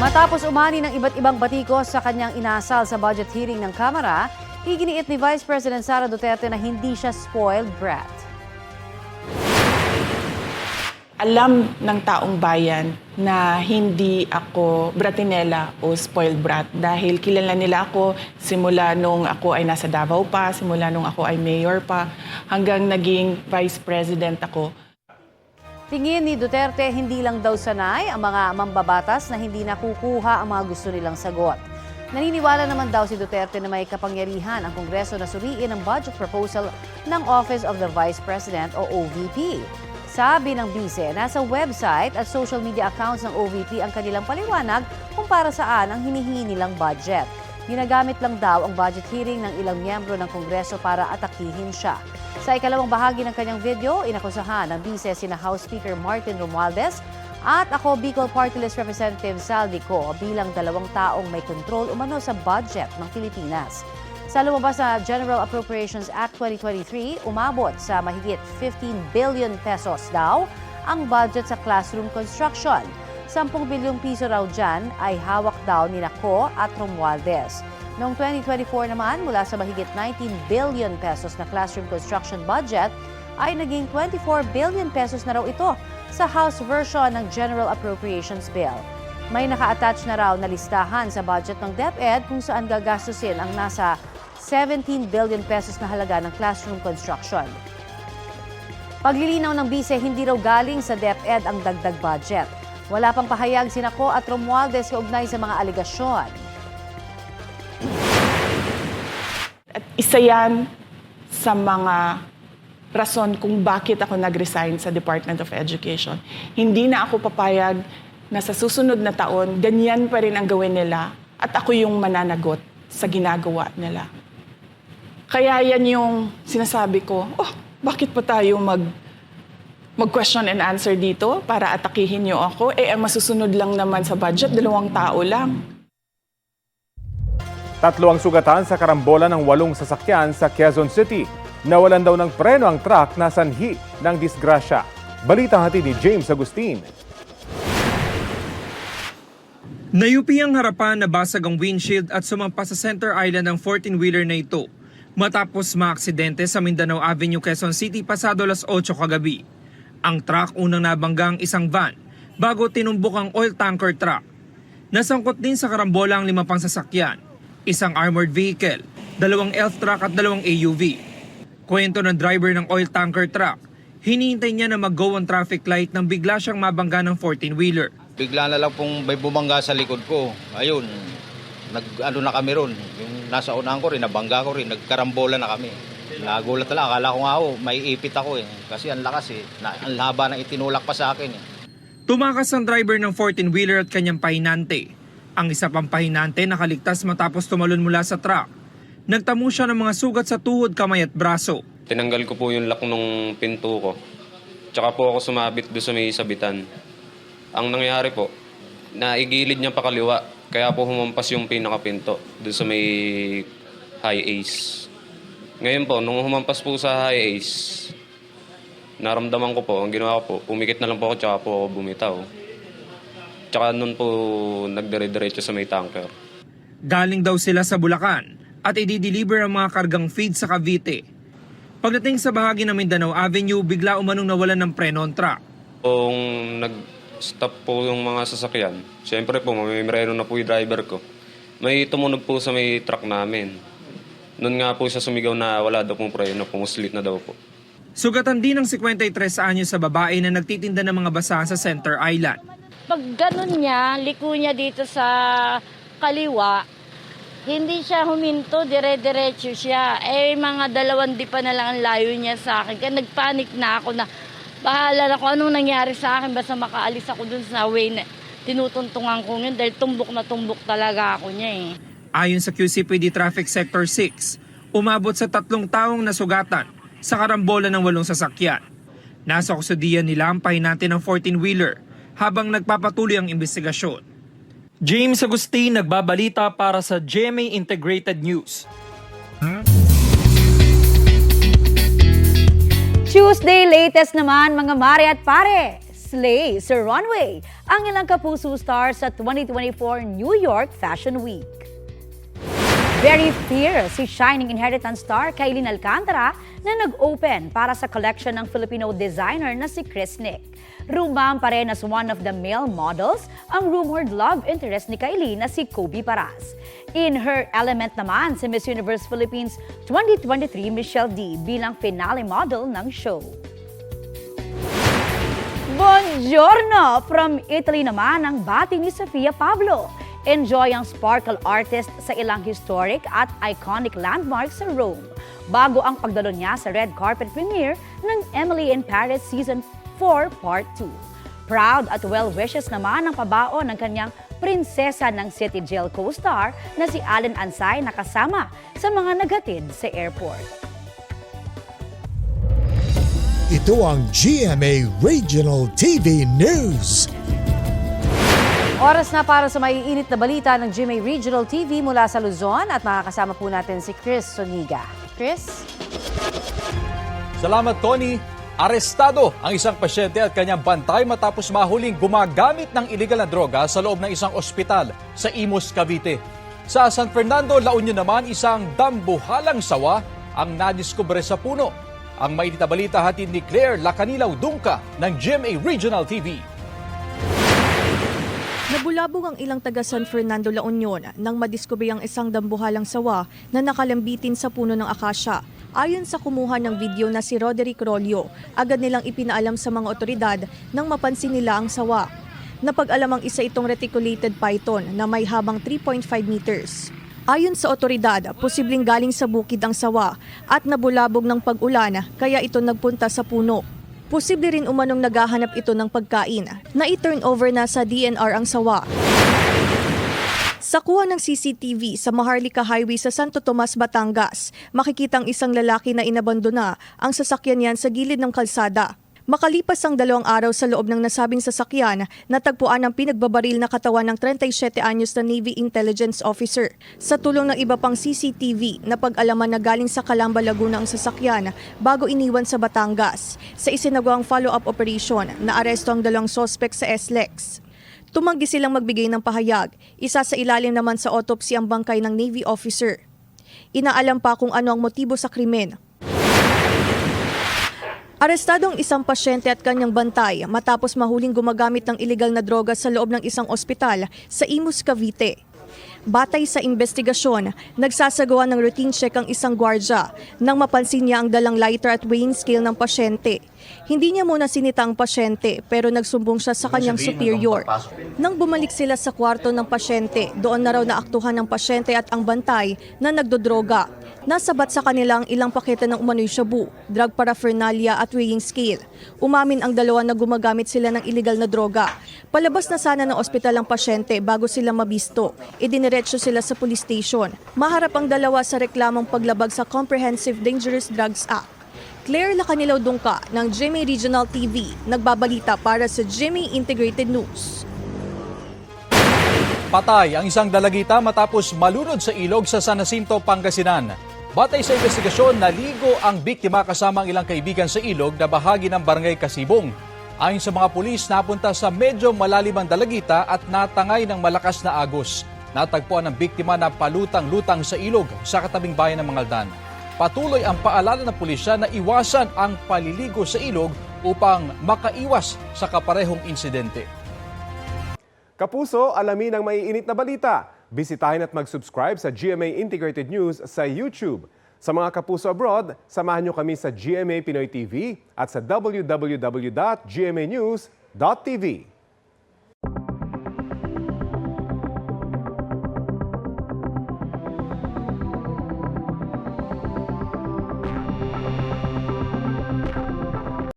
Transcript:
Matapos umani ng iba't ibang batikos sa kanyang inasal sa budget hearing ng Kamara, iginiit ni Vice President Sara Duterte na hindi siya spoiled brat. alam ng taong bayan na hindi ako bratinela o spoiled brat dahil kilala nila ako simula nung ako ay nasa Davao pa, simula nung ako ay mayor pa, hanggang naging vice president ako. Tingin ni Duterte, hindi lang daw sanay ang mga mambabatas na hindi nakukuha ang mga gusto nilang sagot. Naniniwala naman daw si Duterte na may kapangyarihan ang Kongreso na suriin ang budget proposal ng Office of the Vice President o OVP. Sabi ng bise, nasa website at social media accounts ng OVP ang kanilang paliwanag kung para saan ang hinihingi nilang budget. Ginagamit lang daw ang budget hearing ng ilang miyembro ng Kongreso para atakihin siya. Sa ikalawang bahagi ng kanyang video, inakusahan ng bise sina House Speaker Martin Romualdez at ako Bicol Party List Representative Saldi Co bilang dalawang taong may control umano sa budget ng Pilipinas. Sa lumabas na General Appropriations Act 2023, umabot sa mahigit 15 billion pesos daw ang budget sa classroom construction. 10 bilyong piso raw dyan ay hawak daw ni Nako at Romualdez. Noong 2024 naman, mula sa mahigit 19 billion pesos na classroom construction budget, ay naging 24 billion pesos na raw ito sa House version ng General Appropriations Bill. May naka-attach na raw na listahan sa budget ng DepEd kung saan gagastusin ang nasa 17 billion pesos na halaga ng classroom construction. Paglilinaw ng bise, hindi raw galing sa DepEd ang dagdag budget. Wala pang pahayag si Nako at Romualdez kaugnay sa mga aligasyon. At isa yan sa mga rason kung bakit ako nag-resign sa Department of Education. Hindi na ako papayag na sa susunod na taon, ganyan pa rin ang gawin nila at ako yung mananagot sa ginagawa nila. Kaya yan yung sinasabi ko, oh, bakit pa tayo mag mag-question and answer dito para atakihin niyo ako? Eh, ang masusunod lang naman sa budget, dalawang tao lang. Tatlo ang sugatan sa karambola ng walong sasakyan sa Quezon City. Nawalan daw ng preno ang truck na sanhi ng disgrasya. Balita hatid ni James Agustin. Nayupi ang harapan na basag ang windshield at sumampa sa center island ng 14-wheeler na ito matapos maaksidente sa Mindanao Avenue, Quezon City pasado las 8 kagabi. Ang truck unang nabanggang isang van bago tinumbok ang oil tanker truck. Nasangkot din sa karambola ang lima pang sasakyan, isang armored vehicle, dalawang elf truck at dalawang AUV. Kwento ng driver ng oil tanker truck, hinihintay niya na mag-go ang traffic light nang bigla siyang mabangga ng 14-wheeler. bigla na lang pong may bumangga sa likod ko. Ayun, nag ano na kami ron. Yung nasa unahan ko rin, nabangga ko rin, nagkarambola na kami. Nagulat na lang, akala ko nga ako, may ipit ako eh. Kasi ang lakas eh, na, ang laba ng itinulak pa sa akin eh. Tumakas ang driver ng 14-wheeler at kanyang pahinante. Ang isa pang pahinante nakaligtas matapos tumalon mula sa truck. Nagtamo siya ng mga sugat sa tuhod, kamay at braso. Tinanggal ko po yung lock nung pinto ko. Tsaka po ako sumabit doon sa may sabitan. Ang nangyari po, naigilid niya pa kaliwa. Kaya po humampas yung pinakapinto doon sa may high ace. Ngayon po, nung humampas po sa high ace, naramdaman ko po, ang ginawa ko po, pumikit na lang po ako tsaka po ako bumitaw. Tsaka nun po nagdire-diretso sa may tanker. Galing daw sila sa Bulacan at i-deliver ang mga kargang feed sa Cavite. Pagdating sa bahagi ng Mindanao Avenue, bigla umanong nawalan ng preno ang truck. Kung nag-stop po yung mga sasakyan, siyempre po, mamimreno na po yung driver ko. May tumunog po sa may truck namin. Noon nga po siya sumigaw na wala daw pong preno, pumuslit na daw po. Sugatan din ng 53 anyo sa babae na nagtitinda ng mga basahan sa Center Island. Pag ganun niya, liko niya dito sa kaliwa, hindi siya huminto, dire-diretso siya. Eh, mga dalawang di pa na lang ang layo niya sa akin. Kaya nagpanik na ako na bahala na kung anong nangyari sa akin. Basta makaalis ako dun sa way na tinutuntungan ko yun dahil tumbok na tumbok talaga ako niya eh. Ayon sa QCPD Traffic Sector 6, umabot sa tatlong taong nasugatan sa karambola ng walong sasakyan. Nasa kusodiyan nila ang pahinante ng 14-wheeler habang nagpapatuloy ang investigasyon. James Agustin nagbabalita para sa GMA Integrated News. Tuesday latest naman mga mare at pare. Slay sa runway ang ilang kapuso star sa 2024 New York Fashion Week. Very fierce si Shining Inheritance star Kailin Alcantara na nag-open para sa collection ng Filipino designer na si Chris Nick. Rumam pa rin as one of the male models ang rumored love interest ni Kailin na si Kobe Paras. In her element naman si Miss Universe Philippines 2023 Michelle D bilang finale model ng show. Buongiorno! From Italy naman ang bati ni Sofia Pablo. Enjoy ang sparkle artist sa ilang historic at iconic landmarks sa Rome bago ang pagdalo niya sa red carpet premiere ng Emily in Paris Season 4 Part 2. Proud at well wishes naman ang pabao ng kanyang prinsesa ng City Jail co-star na si Allen Ansay na kasama sa mga naghatid sa airport. Ito ang GMA Regional TV News. Oras na para sa maiinit na balita ng GMA Regional TV mula sa Luzon at makakasama po natin si Chris Soniga. Chris? Salamat, Tony. Arestado ang isang pasyente at kanyang bantay matapos mahuling gumagamit ng iligal na droga sa loob ng isang ospital sa Imus, Cavite. Sa San Fernando, La Union naman, isang dambuhalang sawa ang nadiskubre sa puno. Ang mainit na balita hatid ni Claire Lacanilaw Dungka ng GMA Regional TV. Nabulabog ang ilang taga San Fernando La Union nang madiskubre ang isang dambuhalang sawa na nakalambitin sa puno ng akasya. Ayon sa kumuha ng video na si Roderick Rolio, agad nilang ipinaalam sa mga otoridad nang mapansin nila ang sawa. Napag-alam ang isa itong reticulated python na may habang 3.5 meters. Ayon sa otoridad, posibleng galing sa bukid ang sawa at nabulabog ng pag-ulan kaya ito nagpunta sa puno. Posible rin umanong naghahanap ito ng pagkain na i-turn over na sa DNR ang sawa. Sa kuha ng CCTV sa Maharlika Highway sa Santo Tomas, Batangas, makikita ang isang lalaki na inabandona ang sasakyan niyan sa gilid ng kalsada. Makalipas ang dalawang araw sa loob ng nasabing sasakyan, natagpuan ang pinagbabaril na katawan ng 37 anyos na Navy Intelligence Officer. Sa tulong ng iba pang CCTV, napag-alaman na galing sa Calamba, Laguna ang sasakyan bago iniwan sa Batangas. Sa isinagawang follow-up operation, naaresto ang dalawang sospek sa SLEX. Tumanggi silang magbigay ng pahayag. Isa sa ilalim naman sa autopsy ang bangkay ng Navy officer. Inaalam pa kung ano ang motibo sa krimen. Arestado ang isang pasyente at kanyang bantay matapos mahuling gumagamit ng iligal na droga sa loob ng isang ospital sa Imus, Cavite. Batay sa investigasyon, nagsasagawa ng routine check ang isang gwardya nang mapansin niya ang dalang lighter at weighing scale ng pasyente. Hindi niya muna sinita ang pasyente pero nagsumbong siya sa kanyang superior. Nang bumalik sila sa kwarto ng pasyente, doon na raw naaktuhan ng pasyente at ang bantay na nagdodroga. Nasabat sa kanila ang ilang pakete ng umano'y shabu, drug paraphernalia at weighing scale. Umamin ang dalawa na gumagamit sila ng illegal na droga. Palabas na sana ng ospital ang pasyente bago sila mabisto. Idiniretso sila sa police station. Maharap ang dalawa sa reklamong paglabag sa Comprehensive Dangerous Drugs Act. Claire Lacanilaw Dungka ng Jimmy Regional TV, nagbabalita para sa Jimmy Integrated News. Patay ang isang dalagita matapos malunod sa ilog sa San Jacinto, Pangasinan. Batay sa investigasyon, naligo ang biktima kasama ang ilang kaibigan sa ilog na bahagi ng barangay Kasibong. Ayon sa mga pulis, napunta sa medyo malalim ang dalagita at natangay ng malakas na agos. Natagpuan ng biktima na palutang-lutang sa ilog sa katabing bayan ng Mangaldan. Patuloy ang paalala ng pulisya na iwasan ang paliligo sa ilog upang makaiwas sa kaparehong insidente. Kapuso, alamin ang maiinit na balita. Bisitahin at mag-subscribe sa GMA Integrated News sa YouTube. Sa mga kapuso abroad, samahan nyo kami sa GMA Pinoy TV at sa www.gmanews.tv.